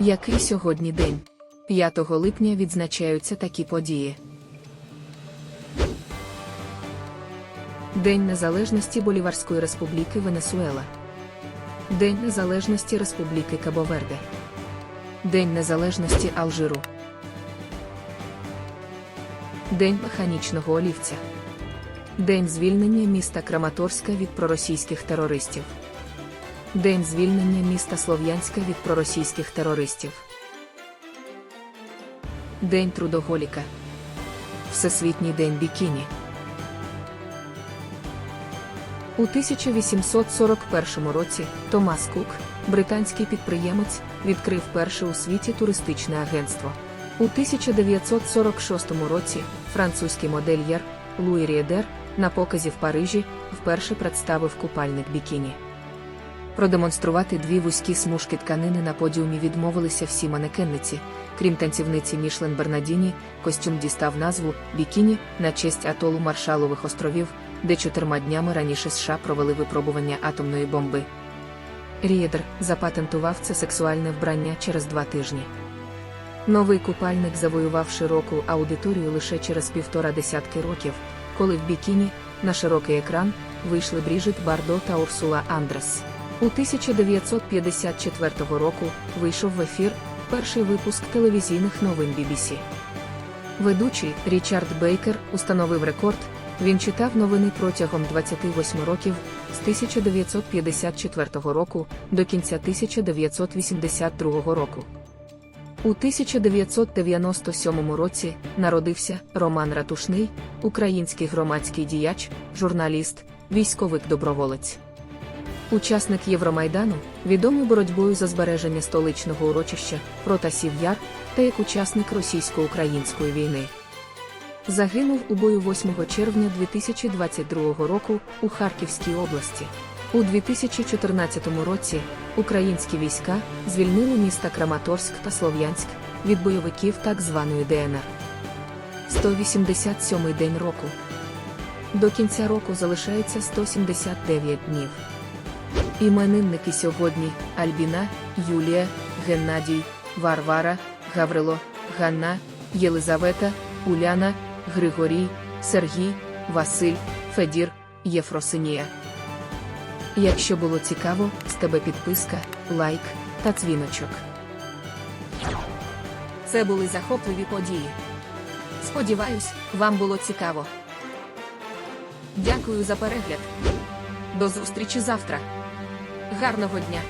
Який сьогодні день? 5 липня відзначаються такі події. День Незалежності Боліварської Республіки Венесуела. День Незалежності Республіки Кабоверде. День Незалежності Алжиру. День механічного олівця. День звільнення міста Краматорська від проросійських терористів. День звільнення міста Слов'янська від проросійських терористів. День трудоголіка. Всесвітній день бікіні. У 1841 році Томас Кук, британський підприємець, відкрив перше у світі туристичне агентство. У 1946 році французький модельєр Луї Ріедер на показі в Парижі вперше представив купальник бікіні. Продемонструвати дві вузькі смужки тканини на подіумі відмовилися всі манекенниці, крім танцівниці Мішлен Бернадіні, костюм дістав назву Бікіні на честь атолу Маршалових островів, де чотирма днями раніше США провели випробування атомної бомби. Ріедер запатентував це сексуальне вбрання через два тижні. Новий купальник завоював широку аудиторію лише через півтора десятки років, коли в бікіні на широкий екран вийшли Бріжит Бардо та Урсула Андрес. У 1954 року вийшов в ефір перший випуск телевізійних новин BBC. Ведучий Річард Бейкер установив рекорд. Він читав новини протягом 28 років з 1954 року до кінця 1982 року. У 1997 році народився Роман Ратушний, український громадський діяч, журналіст, військовик-доброволець. Учасник Євромайдану, відомий боротьбою за збереження столичного урочища Протасів Яр та як учасник російсько-української війни. Загинув у бою 8 червня 2022 року у Харківській області. У 2014 році українські війська звільнили міста Краматорськ та Слов'янськ від бойовиків так званої ДНР. 187-й день року. До кінця року залишається 179 днів. Іменинники сьогодні Альбіна, Юлія, Геннадій, Варвара, Гаврило, Ганна, Єлизавета, Уляна, Григорій, Сергій, Василь, Федір, Єфросинія. Якщо було цікаво, з тебе підписка, лайк та дзвіночок. Це були захопливі події. Сподіваюсь, вам було цікаво. Дякую за перегляд. До зустрічі завтра. Гарного дня!